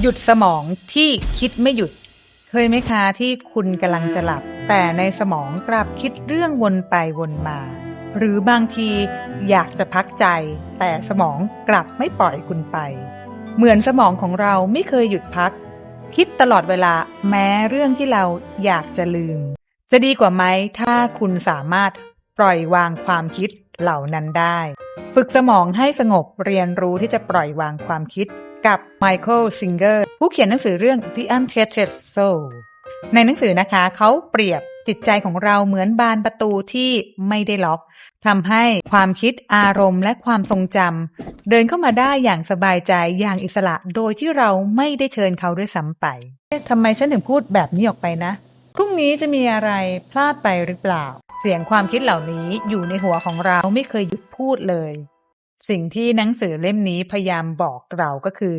หยุดสมองที่คิดไม่หยุด เคยไหมคะที่คุณกำลังจะหลับ แต่ในสมองกลับคิดเรื่องวนไปวนมา หรือบางทีอยากจะพักใจ แต่สมองกลับไม่ปล่อยคุณไป เหมือนสมองของเราไม่เคยหยุดพัก คิดตลอดเวลาแม้เรื่องที่เราอยากจะลืม จะดีกว่าไหมถ้าคุณสามารถปล่อยวางความคิดเหล่านั้นได้ ฝึกสมองให้สงบเรียนรู้ที่จะปล่อยวางความคิด กับไมเคิลซิงเกอร์ผู้เขียนหนังสือเรื่อง The Untethered Soul ในหนังสือนะคะเขาเปรียบจิตใจของเราเหมือนบานประตูที่ไม่ได้ล็อกทำให้ความคิดอารมณ์และความทรงจำเดินเข้ามาได้อย่างสบายใจอย่างอิสระโดยที่เราไม่ได้เชิญเขาด้วยซ้ำไปทำไมฉันถึงพูดแบบนี้ออกไปนะพรุ่งนี้จะมีอะไรพลาดไปหรือเปล่า เสียงความคิดเหล่านี้อยู่ในหัวของเราไม่เคยหยุดพูดเลย สิ่งที่หนังสือเล่มนี้พยายามบอกเราก็คือ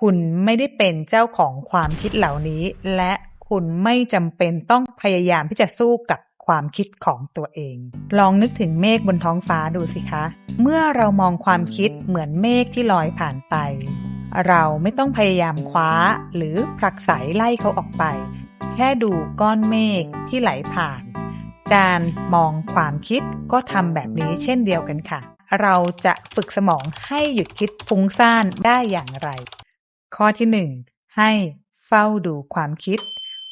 คุณไม่ได้เป็นเจ้าของความคิดเหล่านี้ และคุณไม่จำเป็นต้องพยายามที่จะสู้กับความคิดของตัวเอง ลองนึกถึงเมฆบนท้องฟ้าดูสิคะ เมื่อเรามองความคิดเหมือนเมฆที่ลอยผ่านไป เราไม่ต้องพยายามคว้าหรือผลักไสไล่เขาออกไป แค่ดูก้อนเมฆที่ไหลผ่าน การมองความคิดก็ทำแบบนี้เช่นเดียวกันค่ะ เราจะฝึกสมองให้หยุดคิดฟุ้งซ่านได้อย่างไร ข้อที่หนึ่งให้เฝ้าดูความคิด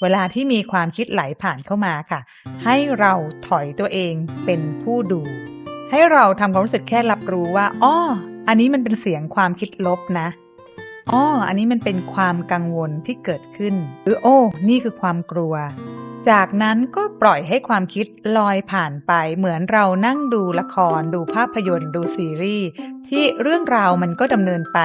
เวลาที่มีความคิดไหลผ่านเข้ามาค่ะ ให้เราถอยตัวเองเป็นผู้ดู ให้เราทำความรู้สึกแค่รับรู้ว่าอ้ออันนี้มันเป็นเสียงความคิดลบนะอ้ออันนี้มันเป็นความกังวลที่เกิดขึ้น หรือโอ้ นี่คือความกลัว จากนั้นก็ปล่อยให้ความคิดลอยผ่านไป เหมือนเรานั่งดูละคร ดูภาพยนตร์ ดูซีรีส์ที่เรื่องราวมันก็ดำเนินไป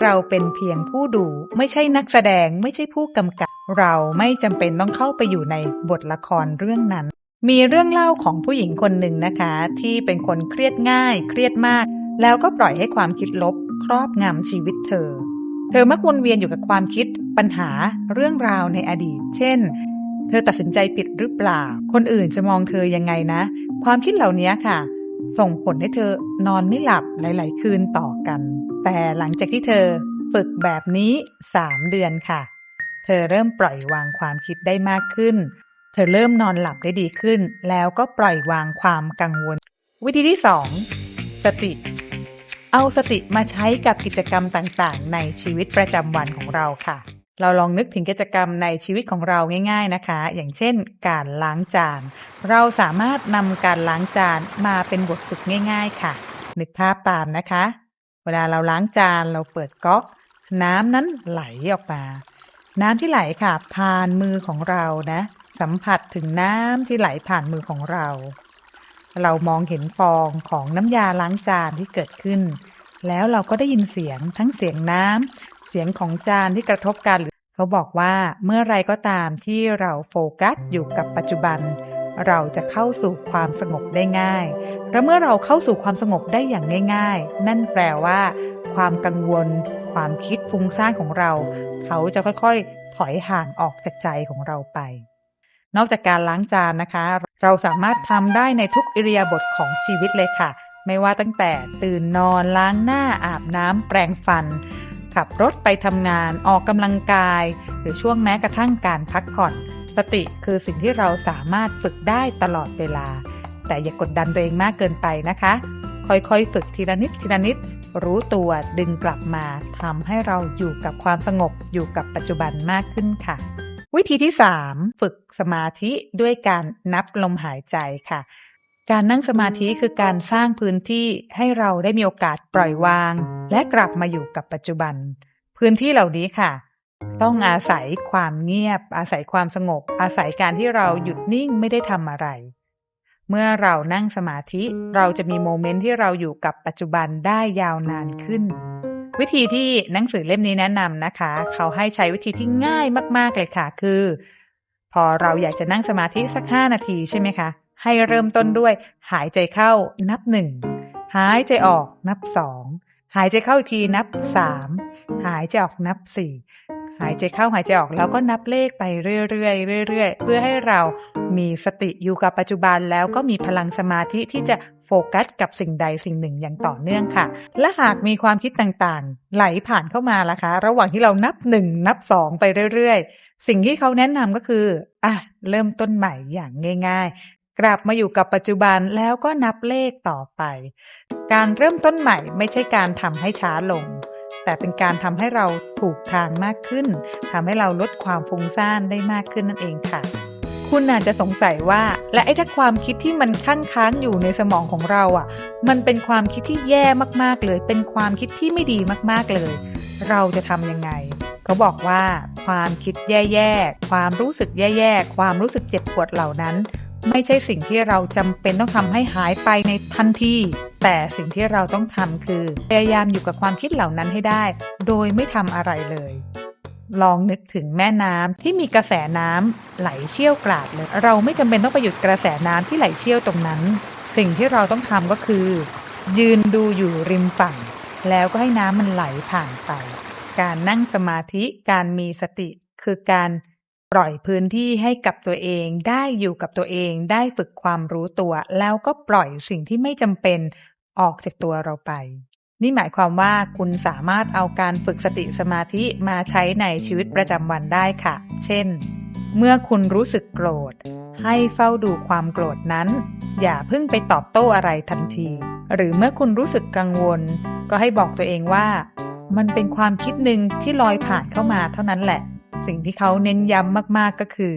เราเป็นเพียงผู้ดู ไม่ใช่นักแสดง ไม่ใช่ผู้กำกับ เราไม่จำเป็นต้องเข้าไปอยู่ในบทละครเรื่องนั้น มีเรื่องเล่าของผู้หญิงคนหนึ่งนะคะ ที่เป็นคนเครียดง่าย เครียดมาก แล้วก็ปล่อยให้ความคิดลบ ครอบงำชีวิตเธอ เธอมักวนเวียนอยู่กับความคิดปัญหาเรื่องราวในอดีต เช่น เธอตัดสินใจผิดหรือเปล่า คนอื่นจะมองเธอยังไงนะ ความคิดเหล่านี้ค่ะ ส่งผลให้เธอนอนไม่หลับหลาย ๆ คืนต่อกัน แต่หลังจากที่เธอฝึกแบบนี้3เดือนค่ะ เธอเริ่มปล่อยวางความคิดได้มากขึ้น เธอเริ่มนอนหลับได้ดีขึ้น แล้วก็ปล่อยวางความกังวล วิธีที่2สติ เอาสติมาใช้กับกิจกรรมต่าง ๆ ในชีวิตประจำวันของเราค่ะ เราลองนึกถึงกิจกรรมในชีวิตของเราง่าย ๆนะคะ อย่างเช่น การล้างจาน เราสามารถนำการล้างจานมาเป็นบทฝึกง่าย ๆ ค่ะ นึกภาพตามนะคะ เวลาเราล้างจานเราเปิดก๊อก น้ำนั้นไหลออกมา น้ำที่ไหลค่ะ ผ่านมือของเรานะ สัมผัสถึงน้ำที่ไหลผ่านมือของเรา เรามองเห็นฟองของน้ำยาล้างจานที่เกิดขึ้นแล้วเราก็ได้ยินเสียงทั้งเสียงน้ำ เสียงของจานที่กระทบกันเขาบอกว่าเมื่อไรก็ตามที่เราโฟกัสอยู่กับปัจจุบัน เราจะเข้าสู่ความสงบได้ง่าย และเมื่อเราเข้าสู่ความสงบได้อย่างง่าย ๆ นั่นแปลว่า ความกังวล ความคิดฟุ้งซ่านของเรา เขาจะค่อยๆ ถอยห่างออกจากใจของเราไป นอกจากการล้างจานนะคะ เราสามารถทำได้ในทุกอิริยาบถของชีวิตเลยค่ะ ไม่ว่าตั้งแต่ตื่นนอนล้างหน้าอาบน้ำแปรงฟัน ขับรถไปทำงานออกกำลังกาย หรือช่วงแม้กระทั่งการพักผ่อน สติคือสิ่งที่เราสามารถฝึกได้ตลอดเวลา แต่อย่ากกดดันตัวเองมากเกินไปนะคะ ค่อยๆ ฝึกทีละนิดทีละนิด รู้ตัวดึงกลับมาทำให้เราอยู่กับความสงบอยู่กับปัจจุบันมากขึ้นค่ะ วิธีที่ 3 ฝึกสมาธิด้วยการนับลมหายใจค่ะ การนั่งสมาธิคือการสร้างพื้นที่ให้เราได้มีโอกาสปล่อยวาง และกลับมาอยู่กับปัจจุบัน พื้นที่เหล่านี้ค่ะ ต้องอาศัยความเงียบ อาศัยความสงบ อาศัยการที่เราหยุดนิ่งไม่ได้ทำอะไร เมื่อเรานั่งสมาธิเราจะมีโมเมนต์ที่เราอยู่กับปัจจุบันได้ยาวนานขึ้น วิธีที่หนังสือเล่มนี้แนะนำนะคะ เขาให้ใช้วิธีที่ง่ายมากๆเลยค่ะคือ พอเราอยากจะนั่งสมาธิสักห้านาทีใช่ไหมคะ ให้เริ่มต้นด้วย หายใจเข้านับหนึ่งหายใจออกนับสองหายใจเข้าอีกทีนับสามหายใจออกนับสี่หายใจเข้าหายใจออกแล้วก็นับเลขไปเรื่อยๆเรื่อยๆ เพื่อให้เรามีสติอยู่กับปัจจุบันแล้วก็มีพลังสมาธิที่จะโฟกัสกับสิ่งใดสิ่งหนึ่งอย่างต่อเนื่องค่ะ และหากมีความคิดต่างๆ ไหลผ่านเข้ามาล่ะคะ ระหว่างที่เรานับหนึ่งนับสองไปเรื่อยๆ สิ่งที่เขาแนะนำก็คืออะเริ่มต้นใหม่อย่างง่ายๆ กลับมาอยู่กับปัจจุบันแล้วก็นับเลขต่อไป การเริ่มต้นใหม่ไม่ใช่การทำให้ช้าลง แต่เป็นการทำให้เราถูกทางมากขึ้นทำให้เราลดความฟุ้งซ่านได้มากขึ้นนั่นเองค่ะ คุณอาจจะสงสัยว่า และไอ้ถ้าความคิดที่มันค้างค้างอยู่ในสมองของเราอะ มันเป็นความคิดที่แย่มากๆเลย เป็นความคิดที่ไม่ดีมากๆเลย เราจะทำยังไงเขาบอกว่าความคิดแย่ๆ ความรู้สึกแย่ๆ ความรู้สึกเจ็บปวดเหล่านั้น ไม่ใช่สิ่งที่เราจำเป็นต้องทำให้หายไปในทันที แต่สิ่งที่เราต้องทำคือ พยายามอยู่กับความคิดเหล่านั้นให้ได้ โดยไม่ทำอะไรเลย ลองนึกถึงแม่น้ำที่มีกระแสน้ำไหลเชี่ยวกราดเลย เราไม่จำเป็นต้องไปหยุดกระแสน้ำที่ไหลเชี่ยวตรงนั้น สิ่งที่เราต้องทำก็คือ ยืนดูอยู่ริมฝั่ง แล้วก็ให้น้ำมันไหลผ่านไป การนั่งสมาธิ การมีสติ คือการ ปล่อยพื้นที่ให้กับตัวเอง ได้อยู่กับตัวเอง ได้ฝึกความรู้ตัว แล้วก็ปล่อยสิ่งที่ไม่จำเป็นออกจากตัวเราไป นี่หมายความว่าคุณสามารถเอาการฝึกสติสมาธิมาใช้ในชีวิตประจำวันได้ค่ะ เช่น เมื่อคุณรู้สึกโกรธ ให้เฝ้าดูความโกรธนั้น อย่าเพิ่งไปตอบโต้อะไรทันที หรือเมื่อคุณรู้สึกกังวล ก็ให้บอกตัวเองว่า มันเป็นความคิดหนึ่งที่ลอยผ่านเข้ามาเท่านั้นแหละ สิ่งที่เขาเน้นย้ำมากๆก็คือ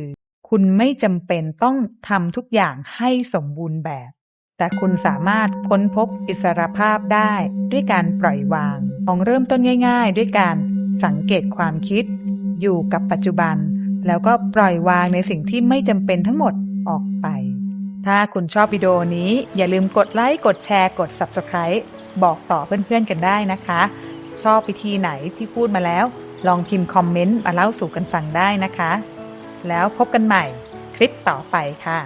คุณไม่จำเป็นต้องทำทุกอย่างให้สมบูรณ์แบบ แต่คุณสามารถค้นพบอิสรภาพได้ด้วยการปล่อยวางลองเริ่มต้นง่ายๆ ด้วยการสังเกตความคิด อยู่กับปัจจุบัน แล้วก็ปล่อยวางในสิ่งที่ไม่จำเป็นทั้งหมดออกไป ถ้าคุณชอบวิดีโอนี้อย่าลืมกดไลค์ กดแชร์ กด Subscribe บอกต่อเพื่อนๆกันได้นะคะ ชอบวิธีไหนที่พูดมาแล้ว ลองพิมพ์คอมเมนต์มาเล่าสู่กันฟังได้นะคะ แล้วพบกันใหม่คลิปต่อไปค่ะ